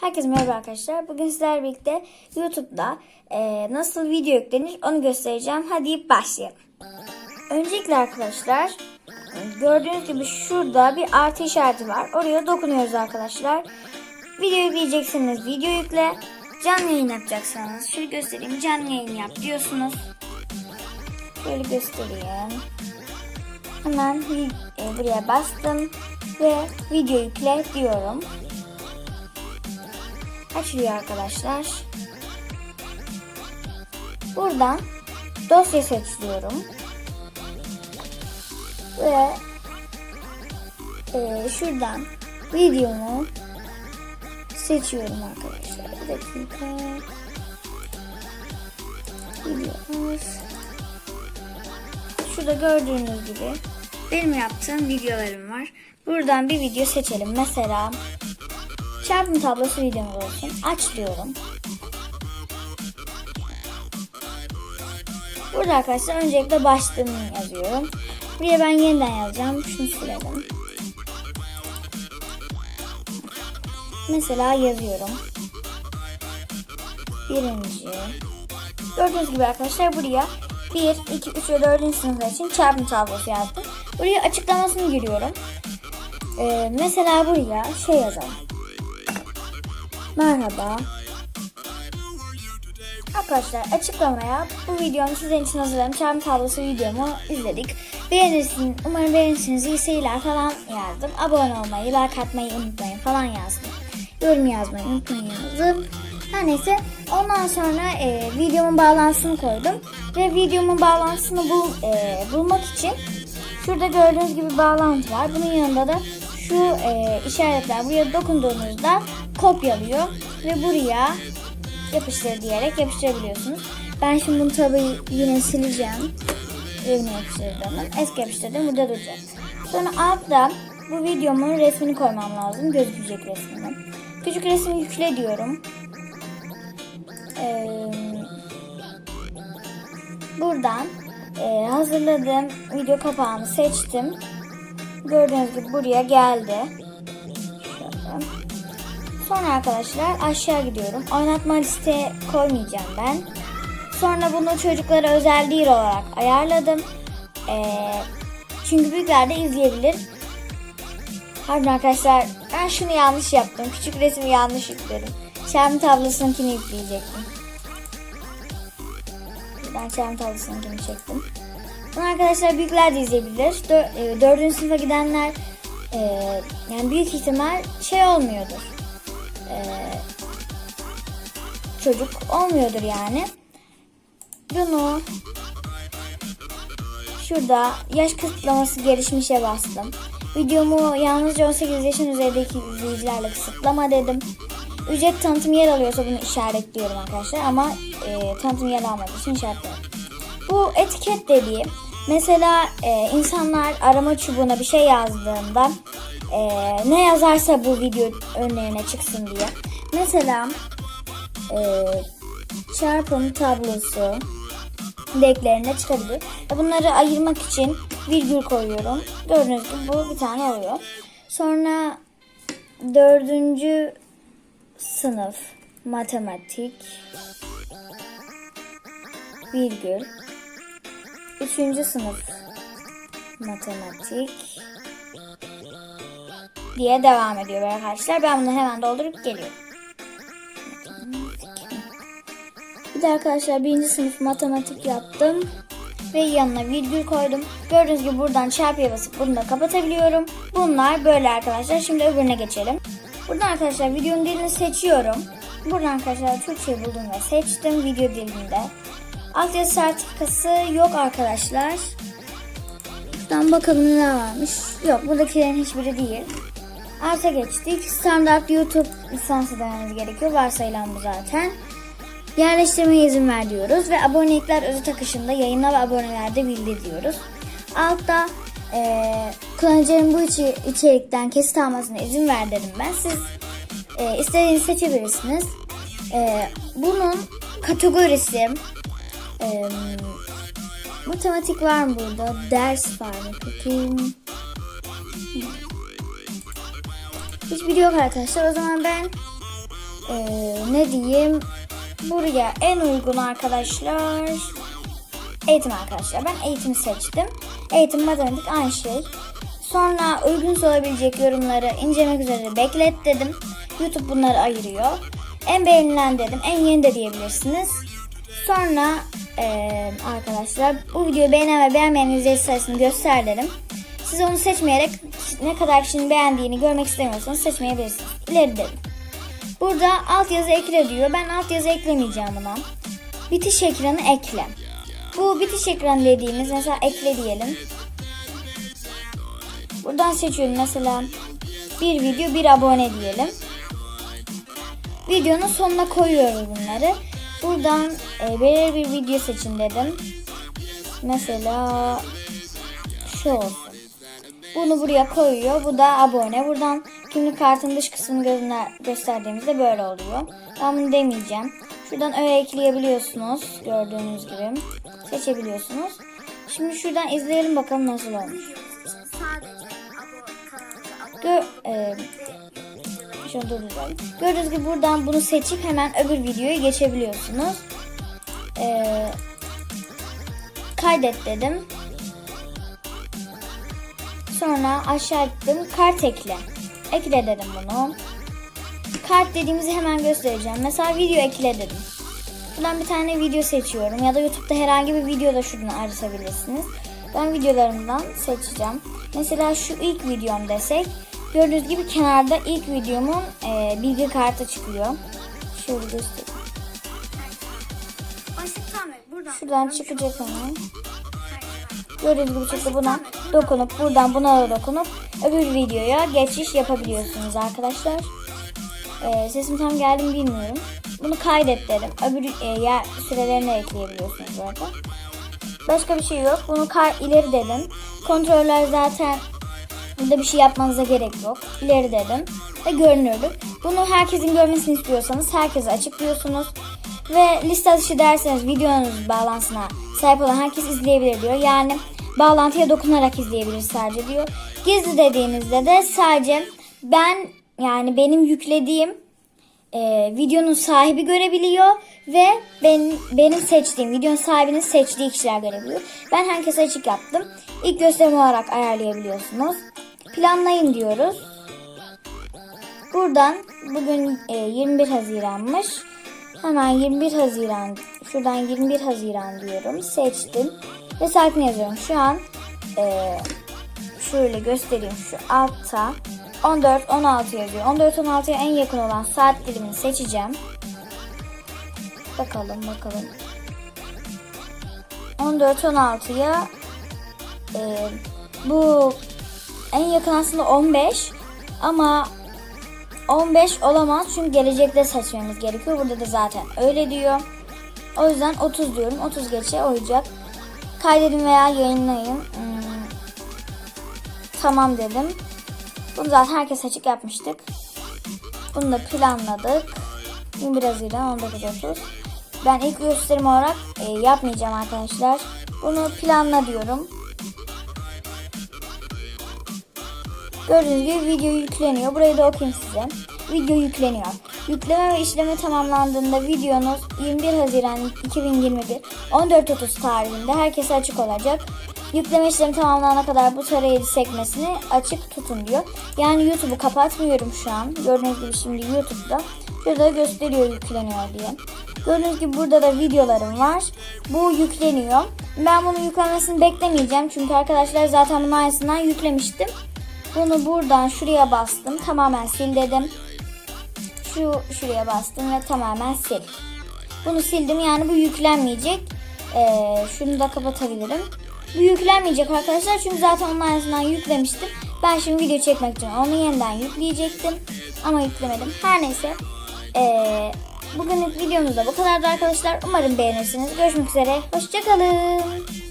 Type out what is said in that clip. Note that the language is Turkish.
Herkese merhaba arkadaşlar. Bugün sizlerle birlikte YouTube'da e, nasıl video yüklenir onu göstereceğim. Hadi başlayalım. Öncelikle arkadaşlar gördüğünüz gibi şurada bir artı işareti var. Oraya dokunuyoruz arkadaşlar. Video yükleyeceksiniz. Video yükle. Canlı yayın yapacaksanız şöyle göstereyim. Canlı yayın yap diyorsunuz. Şöyle göstereyim. Hemen e, buraya bastım ve video yükle diyorum. Açılıyor arkadaşlar. Buradan dosya seçiyorum. Ve e, şuradan videomu seçiyorum arkadaşlar. Bir dakika. Videomuz. Şurada gördüğünüz gibi benim yaptığım videolarım var. Buradan bir video seçelim. Mesela çarpım tablosu videomuz olsun. Aç diyorum. Burada arkadaşlar öncelikle başlığımı yazıyorum. Buraya ben yeniden yazacağım. Şunu silelim. Mesela yazıyorum. Birinci. Gördüğünüz gibi arkadaşlar buraya 1, 2, 3 ve 4. sınıflar için çarpım tablosu yazdım. Buraya açıklamasını giriyorum. Ee, mesela buraya şey yazalım. Merhaba. Arkadaşlar açıklamaya bu videomu sizin için hazırladım. Çarpım tablosu videomu izledik. Beğenirsiniz, umarım beğenirsiniz. İyi seyirler falan yazdım. Abone olmayı, like atmayı unutmayın falan yazdım. Yorum yazmayı unutmayın yazdım. Her neyse ondan sonra e, videomun bağlantısını koydum. Ve videomun bağlantısını bul, e, bulmak için şurada gördüğünüz gibi bağlantı var. Bunun yanında da şu e, işaretler buraya dokunduğunuzda kopyalıyor. Ve buraya yapıştır diyerek yapıştırabiliyorsunuz. Ben şimdi bunu tabii yine sileceğim. Yerine yapıştırdım. Eski yapıştırdım. Burada duracak. Sonra altta bu videomun resmini koymam lazım. Gözükecek resmini. Küçük resim yükle diyorum. Ee, buradan e, hazırladığım video kapağını seçtim. Gördüğünüz gibi buraya geldi. Sonra arkadaşlar aşağı gidiyorum. Oynatma listeye koymayacağım ben. Sonra bunu çocuklara özel değil olarak ayarladım. Ee, çünkü büyükler de izleyebilir. Pardon arkadaşlar ben şunu yanlış yaptım. Küçük resmi yanlış yükledim. Çarpım tablosunkini yükleyecektim. Ben çarpım tablosunkini çektim. Bunu arkadaşlar büyükler de izleyebilir. E, dördüncü sınıfa gidenler e, yani büyük ihtimal şey olmuyordur. Çocuk olmuyordur yani. Bunu şurada yaş kısıtlaması gelişmişe bastım. Videomu yalnızca 18 yaşın üzerindeki izleyicilerle kısıtlama dedim. Ücret tanıtım yer alıyorsa bunu işaretliyorum arkadaşlar ama e, tanıtım yer almadığı için işaretliyorum. Bu etiket dediği mesela e, insanlar arama çubuğuna bir şey yazdığında e, ne yazarsa bu video önlerine çıksın diye. Mesela e, çarpım tablosu denklerine çıkabilir. Bunları ayırmak için virgül koyuyorum. Gördüğünüz gibi bu bir tane oluyor. Sonra dördüncü sınıf matematik virgül üçüncü sınıf matematik diye devam ediyor arkadaşlar. Ben bunu hemen doldurup geliyorum. Bir de arkadaşlar birinci sınıf matematik yaptım. Ve yanına virgül koydum. Gördüğünüz gibi buradan çarpıya basıp bunu da kapatabiliyorum. Bunlar böyle arkadaşlar. Şimdi öbürüne geçelim. Buradan arkadaşlar videonun dilini seçiyorum. Buradan arkadaşlar Türkçe buldum ve seçtim video dilinde. Altyazı sertifikası yok arkadaşlar. Şuradan bakalım ne varmış. Yok buradakilerin hiçbiri değil. Arta geçtik. Standart YouTube lisansı dememiz gerekiyor. Varsayılan bu zaten. Yerleştirmeye izin ver diyoruz ve abonelikler özet akışında yayınla ve abonelerde bildir diyoruz. Altta e, kullanıcının bu içi, içerikten kesit almasına izin ver dedim ben. Siz e, istediğinizi seçebilirsiniz. E, bunun kategorisi e, matematik var mı burada? Ders var mı peki? Hiçbiri yok arkadaşlar. O zaman ben Ee, ne diyeyim? Buraya en uygun arkadaşlar eğitim arkadaşlar. Ben eğitimi seçtim. Eğitim, matematik aynı şey. Sonra uygun olabilecek yorumları incelemek üzere beklet dedim. YouTube bunları ayırıyor. En beğenilen dedim. En yeni de diyebilirsiniz. Sonra eee, arkadaşlar bu videoyu beğenen ve beğenmeyen izleyici sayısını göster dedim. Siz onu seçmeyerek ne kadar kişinin beğendiğini görmek istemiyorsanız seçmeyebilirsiniz. İleri dedim. Burada altyazı ekle diyor. Ben altyazı eklemeyeceğim buna. Bitiş ekranı ekle. Bu bitiş ekranı dediğimiz mesela ekle diyelim. Buradan seçiyorum mesela bir video bir abone diyelim. Videonun sonuna koyuyoruz bunları. Buradan e, belirli bir video seçin dedim. Mesela şu olsun. Bunu buraya koyuyor. Bu da abone. Buradan kimlik kartının dış kısmını gözüne gösterdiğimizde böyle oluyor. Ben bunu demeyeceğim. Şuradan öğe ekleyebiliyorsunuz. Gördüğünüz gibi. Seçebiliyorsunuz. Şimdi şuradan izleyelim bakalım nasıl olmuş. Gör, e, şunu durduralım. Gördüğünüz gibi buradan bunu seçip hemen öbür videoya geçebiliyorsunuz. E, kaydet dedim. Sonra aşağı ettim. Kart ekle. Ekle dedim bunu. Kart dediğimizi hemen göstereceğim. Mesela video ekle dedim. Buradan bir tane video seçiyorum. Ya da YouTube'da herhangi bir video da şuradan aratabilirsiniz. Ben videolarımdan seçeceğim. Mesela şu ilk videom desek. Gördüğünüz gibi kenarda ilk videomun e, bilgi kartı çıkıyor. Şöyle göstereyim. Şuradan çıkacak hemen. Gördüğünüz gibi çıktı buna dokunup buradan buna dokunup öbür videoya geçiş yapabiliyorsunuz arkadaşlar. Ee, sesim tam geldi mi bilmiyorum. Bunu kaydet dedim. Öbür e, yer sürelerini ekleyebiliyorsunuz zaten. Başka bir şey yok. Bunu kay ileri dedim. Kontroller zaten burada bir şey yapmanıza gerek yok. İleri dedim. Ve görünürlük. Bunu herkesin görmesini istiyorsanız herkese açıklıyorsunuz. Ve liste dışı derseniz videonuz bağlantısına sahip olan herkes izleyebilir diyor. Yani bağlantıya dokunarak izleyebilir sadece diyor. Gizli dediğinizde de sadece ben yani benim yüklediğim e, videonun sahibi görebiliyor ve ben, benim seçtiğim videonun sahibinin seçtiği kişiler görebiliyor. Ben herkese açık yaptım. İlk gösterim olarak ayarlayabiliyorsunuz. Planlayın diyoruz. Buradan bugün e, 21 Haziran'mış. Hemen 21 Haziran şuradan 21 Haziran diyorum. Seçtim ve saatini yazıyorum. Şu an e, şöyle göstereyim şu altta 14 16 yazıyor. 14 16'ya en yakın olan saat dilimini seçeceğim. Bakalım bakalım. 14 16'ya e, bu en yakın aslında 15 ama 15 olamaz çünkü gelecekte seçmemiz gerekiyor. Burada da zaten öyle diyor. O yüzden 30 diyorum. 30 geçe oyacak. Kaydedin veya yayınlayın. Hmm, tamam dedim. Bunu zaten herkes açık yapmıştık. Bunu da planladık. 21 Haziran 19.30. Ben ilk gösterim olarak e, yapmayacağım arkadaşlar. Bunu planla diyorum. Gördüğünüz gibi video yükleniyor. Burayı da okuyayım size. Video yükleniyor. Yükleme ve işleme tamamlandığında videonuz 21 Haziran 2021 14.30 tarihinde herkese açık olacak. Yükleme işlemi tamamlanana kadar bu tarayıcı sekmesini açık tutun diyor. Yani YouTube'u kapatmıyorum şu an. Gördüğünüz gibi şimdi YouTube'da. Şurada gösteriyor yükleniyor diye. Gördüğünüz gibi burada da videolarım var. Bu yükleniyor. Ben bunun yüklenmesini beklemeyeceğim. Çünkü arkadaşlar zaten bunun aynısından yüklemiştim. Bunu buradan şuraya bastım. Tamamen sil dedim. Şu şuraya bastım ve tamamen sil. Bunu sildim yani bu yüklenmeyecek. Ee, şunu da kapatabilirim. Bu yüklenmeyecek arkadaşlar çünkü zaten onun aynısından yüklemiştim. Ben şimdi video çekmek için onu yeniden yükleyecektim. Ama yüklemedim. Her neyse. Ee, bugünlük videomuz da bu kadardı arkadaşlar. Umarım beğenirsiniz. Görüşmek üzere. Hoşçakalın.